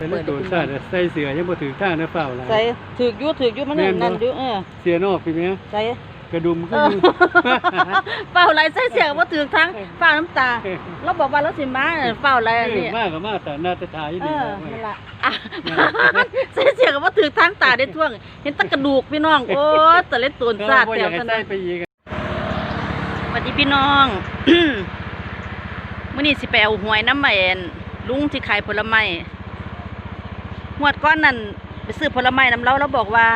แต่ละตัวชาติใส่เสือยังบ่ถึงทางนะเฝ้าหลายใส่ถือกอยู่ถือกอยู่มันนั่นแม่นบ่นั่นอยู่เออเสียนอกพี่แม่ใส่กระดุมเอก็ออยู่เฝ้าไรใส่เสียงบ่ถือกทั้งเฝ้าน้ำตาเราบอกว่าเราสิมาเฝ้าอะไรอันเอนี้อมากก็มากแต่หน้าตาทายอยู่เอนี่อนะนั่นล่ะอะใส่เสียงก็บ่ถือกทั้งตาได้ท่วง เห็นแตะกระดูกพี่น้องโอ้แต่เล็ดตูนก็ซาดบ่อแถยาวกให้ขนาใส่ดไปอีกอะสวัสดีพี่น้อง มื้อนี้สิไปเอาหวยน้ำใหม่ลุงที่ขายผลไม้ งวดก้อนนั้นไปซื้อผลไม้น้ำเล้าแล้วบอกว่า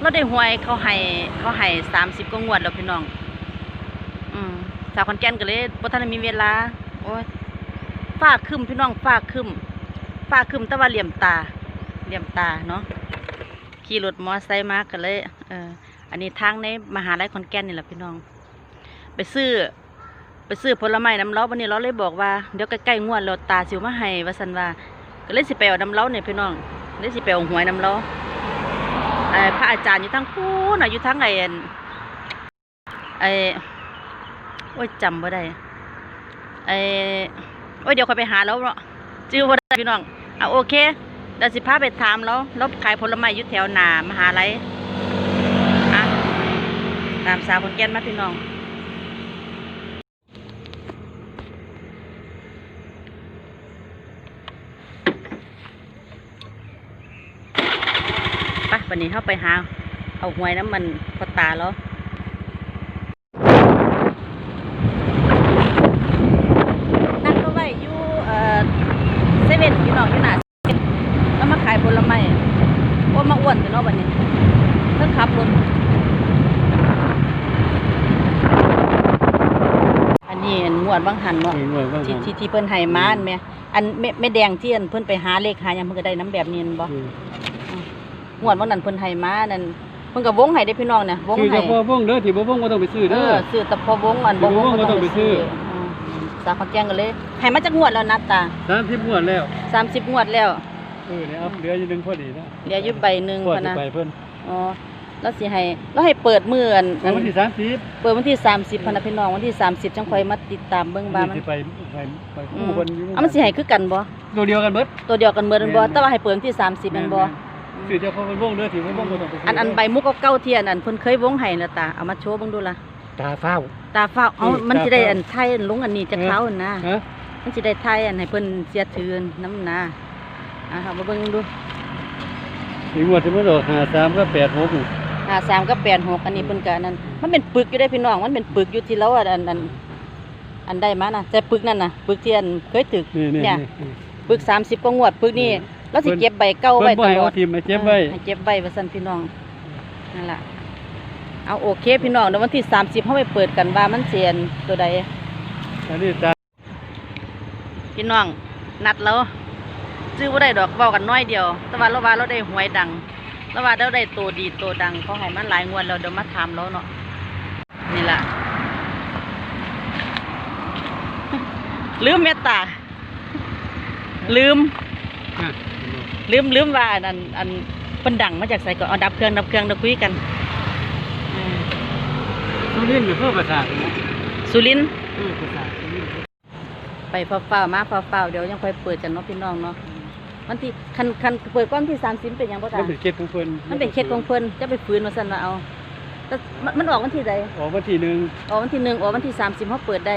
เราได้หวยเขาให้เขาให้สามสิบกว่างวดแล้วพี่น้อง อืมสาวขอนแก่นก็เลยบ่ทันมีเวลา โอ้ยฟ้าคึมพี่น้องฟ้าคึมฟ้าคึมแต่ว่าเหลี่ยมตา เหลี่ยมตาเนาะขี่รถมอไซค์มาก็เลยเอออันนี้ทางในมหาลัยขอนแก่นนี่แหละพี่น้อง ไปซื้อ ไปซื้อผลไม้น้ำเล้าวันนี้เราเลยบอกว่าเดี๋ยวใกล้ๆงวดเราตาสิวมาให้วสันว่า เลยสิไปเอาน้ำเล้าเนี่ยพี่น้องเลยสิไปเอาหวยน้ำเล้าเอ่อพระอาจารย์อยู่ทางพูนน่ะอยู่ทางไอ้อันไอ้โอ้ยจำบ่ได้ไอ้โอ้ยเดี๋ยวค่อยไปหาแล้วเนาะจื้อบ่ได้พี่น้องเอาโอเคเดี๋ยวสิพาไปถามแล้วล้วขายผลไม้อยู่แถวหนามหาลัยอะตามสาวคนแก่นมาพี่น้อง วันนี้เข้าไปหา เอาหวยน้ำมันพอตาแล้วนั่งก็ไว้อยู่เอ่อเซเว่นอยู่หนองอยู่หนาเซเว่นแล้วมาขายผลไม้โอ้มาอ้วนแต่เนาะวันนี้เพิ่งขับรถอันนี้อันงวดบางหันเนาะเองว่าว่าที่ที่ที่เพิ่นให้มาอันแม่อันแม่แม่แดงที่อันเพิ่นไปหาเลขหาหยังเพิ่นก็ได้น้ำแบบนี้นั่นบ่อืม งวดวันนั้นเพิ่นให้มานั่นเพิ่นก็วงให้ได้พี่น้องน่ะวงซื้อให้เฉพาะวงเด้อที่บ่วงบ่ต้องไปซื้อเอเด้อ อซื้อแต่พอวงอันบ่วงบ่ต้องไปซื้อ มสาขอนแจ้งกันเลยให้มาจากงวดแล้วนะตา30งวดแล้ว30งวดแล้ว เออเนี่ยเอาเหลืออยู่หนึงพอดีนะเหลืออยู่ใบหนึงพอพะสินะไปเพิ่นอ๋อแล้วสิให้แล้วให้เปิดมื้ออันในวันที่30เปิดวันที่ 30พะนะพี่น้องวันที่ 30จังค่อยมาติดตามเบิ่งว่ามันสิไปไปไปอืคู่มเพิ่นอยู่อะมันสิให้คือกันบ่ตัวเดียวกันเบิด ตัวเดียวกันเบิดแม่นบ่แม่น แต่ว่าให้เปิดวันที่ 30แม่นบ่ ซื้อเฉพาะวงเด้อที่บ่วงบ่ต้องไปซื้อันอันใบมุกเก่าๆเทียนอันเพิ่นเคยวงให้แล้วตาเอามาโชว์เบิ่งดูล่ะตาเฝ้า ตาฟ้าวเอาอืมมันสิได้ตาฟ้าวอันไทยอันลงอันนี้จะเขาอันนะฮะมันสิได้ไทยอันให้เพิ่นเสียถือน้ำหนาอะครับมาเบิ่งดูอีกงวดที่มันออก53ก็86นี่อ่าสามกับแปดหกอันนี้เพิ่นก็อันนั้นมันเป็นปึกอยู่ได้พี่น้องมันเป็นปึกอยู่ที่เราอันอันอันอันได้มานะแต่ปึกนั่นน่ะปึกที่อันเคยถึก นี่นี่เนี่ย นี่ ปึกสามสิบกว่างวดปึกนี่ เราสิเก็บใบเก่าเพิ่ไว้นบ่ตให้ลอเอาดทิมมาเจ็บไว้ให้เก็บไว้ว่าซั่นพี่น้องนั่นล่ะเอาโอเคพี่น้องเดี๋ยววันที่สามสิบเฮาไปเปิดกันว่ามันเสียนตัวใดอันนี้ตาพี่น้องนัดแล้วซื้อบ่ได้ดอกเว้ากันน้อยเดียว แต่ว่าเราว่าเราได้หวยดังเราว่าเราได้ตัวดีตัวดังเขาให้มันหลายงวดแล้วเดี๋ยวมาถามเราเนาะนี่ล่ะลืมเมตตาลืมอะ ลืมลืมว่าอันอันอันเป็นดังมาจากไสก่อนเอาดับเครื่องดับเครื่องเราคุยกันอืมสุรินทร์ก็เพื่อประสาทนะสุรินทร์เพื่อประสาทสุรินทร์ไปเฝ้าๆมาเฝ้าๆเดี๋ยวยังค่อยเปิดกันเนาะพี่น้องเนาะวันที่คันคันเปิดก้อนที่สามสิบเป็นหยังบ่ตามันเป็นเขตของเพิ่นมันเป็นเคสของเพิ่นจะไปฟื้นมาสั่นว่าเอาแต่มันมันออกวันที่ใด ออกวันที่หนึ่งออกวันที่หนึ่งออกวันที่สามสิบเขาเปิดได้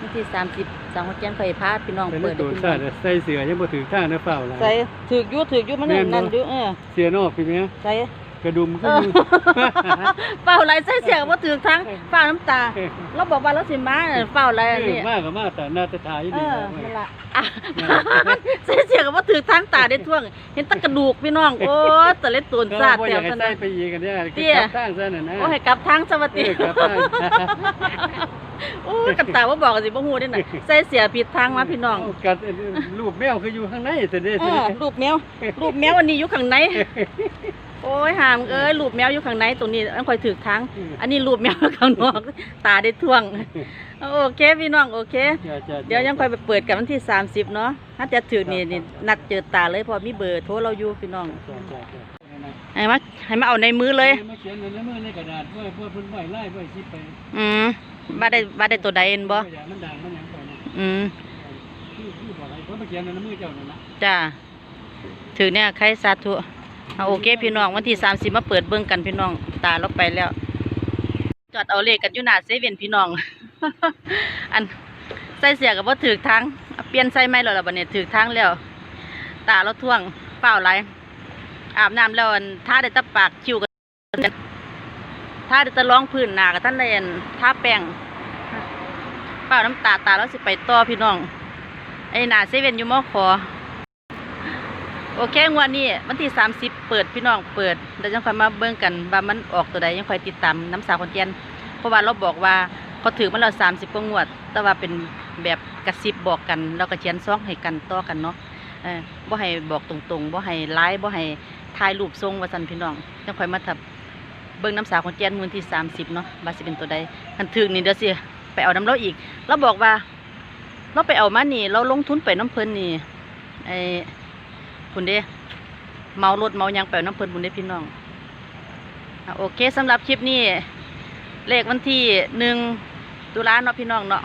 วันที่สามสิบ สองหัวแจ้งไฟพาพี่น้องเป็นเปิดตัวให้พี่ชาน้องติใส่เสือยังบ่ถึงทางนะเฝ้าหลายใส่ถือกอยู่ถือกอยู่มันนั่นแม่นบ่ นั่นอยู่เออเสียนอกพี่แม่ใส่กระดุมเอก็ออยู่เฝ้าไรใส่เสียงว่าถือกทั้งเฝ้าน้ำตา เราบอกว่าเราสิมาเฝ้าไรอันเอนี้อมากก็มากแต่หน้าตาทายอยู่เอนี่อนะนั่นล่ะอะใส่เสียงว่าถือกทั้งตาได้ท่วงเห็นแตะกระดูกพี่น้องโอ้แต่เล็ดตูนก็ซาดบ่อแถยาวกให้กันใส่นะ ไปอีกกันเนี่ยเตี้ย กลับทางซะน่ะนะโอ้ให้กลับทางสวัสเอดี อกลับทาง โอ้ยกันตาว่าบอกกันสิบ่ฮู้เด้น่ะใส่เสียผิดทางมาพี่น้องกัดรูปแมวคืออยู่ข้างในแต่เด้เออรูปแมวรูปแมวอันนี้อยู่ข้างในโอ้ยหามเอ้ยรูปแมวอยู่ข้างในตรงนี้อันค่อยถือทางอันนี้รูปแมวข้างนอก ตาได้ท่วง โอเคพี่น้องโอเค เดี๋ยวยังค่อยไปเปิดกันวันที่ 30 เนาะถ้าจะถือนี่นี่นัดเจอตาเลยเพอมีเบอร์โทรเราอยู่พี่น้องให้มาให้มาเอาในมือเลยมาเขียนในมือในกระดาษเพื่อเพื่อเพิ่นไว้ไล่ไว้คิดไปอืม ว่าได้ว่าได้ตัวใดเอ็นบ่มันดังมันหยังไปนะอืมคือคือบอกอะไรเพิ่นมาเขียนในมือเจ้านั่นนะจ้าถือเนี่ยใครสาธุเอาโอเค พี่น้องวันที่สามสิบมาเปิดเบิ่งกันพี่น้องตาเราไปแล้ว จอดเอาเลขกันอยู่หน้าเซเว่นพี่น้อง อันใส่เสียกับว่าถือทางเอาเปลี่ยนใส่ไม่แล้วล่ะบัดนี้ถือทางแล้ว ตาเราท่วงเปล่าไรอาบน้ำแล้วอันท่าได้ตะปากคิวกัน ท่าได้แตะร้องพื้นหนากับท่านเลยนท่าแป้งเป่าน้ำตาตาแล้วสิไปต่อพี่น้อง ไอ้หนาเซเว่นอยู่มอขอโอเคงวันนี้วันที่สามสิบเปิดพี่น้องเปิดเดี๋ยวจะค่อยมาเบิ่งกันว่ามันออกตัวใดยังค่อยติดตามน้ำสาวคนเจียนเพราะว่าเราบอกว่าเขาถือมันเราสามสิบกว่างวด แต่ว่าเป็นแบบกระซิบบอกกันเราก็เขียนซองให้กันต่อกันเนาะเออบ่ให้บอกตรงๆบ่ให้ไลฟ์บ่ให้ถ่ายรูปทรงว่าสันพี่น้องจังค่อยมาทับ เบิ่งน้ำสาวคนเจียนมือที่สามสิบเนาะว่าสิเป็นตัวใดคันถือนี่เดี๋ยวสิไปเอาน้ำเราอีกเราบอกว่า เราไปเอามานี่ เราลงทุนไปน้ำเพลินนี่ไอ้คุณเด้เมารถเมายังไปเอาน้ำเพลินบุญเด้พี่น้องโอเคสำหรับคลิปนี้ เลขวันที่หนึ่งตุลาเนาะพี่น้องเนาะ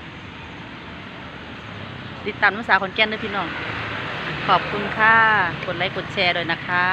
ติดตามน้ำสาวคนแก่นด้วยพี่น้อง ขอบคุณค่ะ กดไลค์กดแชร์ด้วยนะคะ